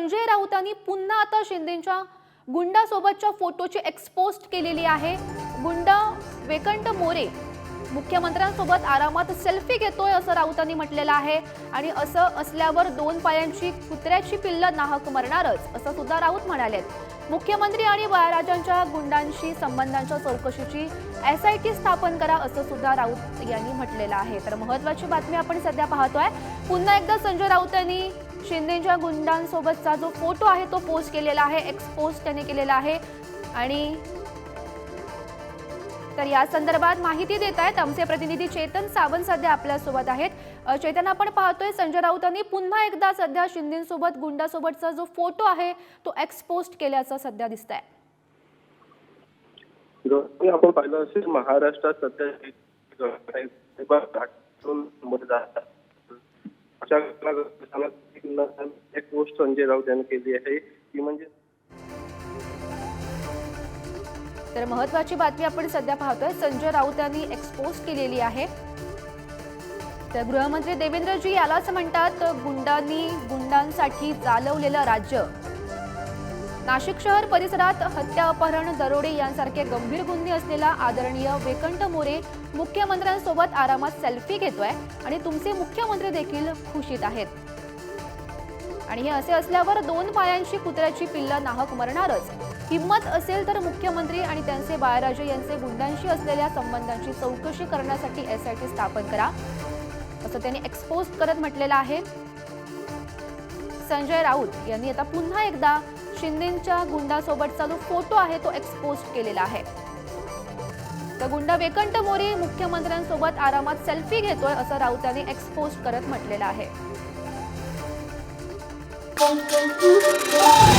संजय राऊतांनी पुन्हा आता शिंदेच्या गुंडासोबतच्या फोटोची एक्सपोस्ट केलेली आहे. गुंड वेकंट मोरे मुख्यमंत्र्यांसोबत आरामात सेल्फी घेतोय असं राऊतांनी म्हटलेलं आहे. आणि असं असल्यावर दोन पायांची कुत्र्याची पिल्लं नाहक मरणारच असं सुद्धा राऊत म्हणालेत. मुख्यमंत्री आणि बळाराजांच्या गुंडांशी संबंधांच्या चौकशीची एस आय टी स्थापन करा असं सुद्धा राऊत यांनी म्हटलेलं आहे. तर महत्वाची बातमी आपण सध्या पाहतोय. पुन्हा एकदा संजय राऊत यांनी शिंदेच्या गुंडांसोबतचा जो फोटो आहे तो पोस्ट केलेला आहे एक्सपोज त्याने केलेला आहे. आणि तर या संदर्भात माहिती देत आहेत. आमचे प्रतिनिधी चेतन सावंत सध्या आपल्यासोबत आहेत. चेतन आपण पाहतोय संजय राऊतांनी पुन्हा एकदा सध्या शिंदेसोबत गुंडासोबतचा जो फोटो आहे तो एक्सपोस्ट केल्याचा सध्या दिसत आहे आपण पाहिलं असेल महाराष्ट्रात सध्या अशा एक गोष्ट संजय राऊत यांनी केली आहे ती म्हणजे तर महत्वाची बातमी आपण सध्या पाहतोय. संजय राऊत यांनी एक्सपोज केलेली आहे. तर गृहमंत्री देवेंद्रजी यालाच म्हणतात गुंडांनी गुंडांसाठी चालवलेलं राज्य. नाशिक शहर परिसरात हत्या अपहरण दरोडे यांसारखे गंभीर गुन्हे असलेला आदरणीय वेकंठ मोरे मुख्यमंत्र्यांसोबत आरामात सेल्फी घेतोय आणि तुमचे मुख्यमंत्री देखील खुशीत आहेत. आणि हे असे असल्यावर दोन पायांची कुत्र्याची पिल्लं नाहक मरणारच. हिंमत असेल तर मुख्यमंत्री आणि त्यांचे बाळराजे यांचे गुंडांशी असलेल्या संबंधांची चौकशी करण्यासाठी एस आय टी स्थापन करा. असं त्यांनी एक्सपोज करत म्हटलेलं आहे. संजय राऊत यांनी आता पुन्हा एकदा शिंदेच्या गुंडासोबतचा जो फोटो आहे तो एक्सपोज केलेला आहे. तर गुंडा वेकंट मोरे मुख्यमंत्र्यांसोबत आरामात सेल्फी घेतोय असं राऊत यांनी एक्सपोज करत म्हटलेलं आहे. Boom, boom.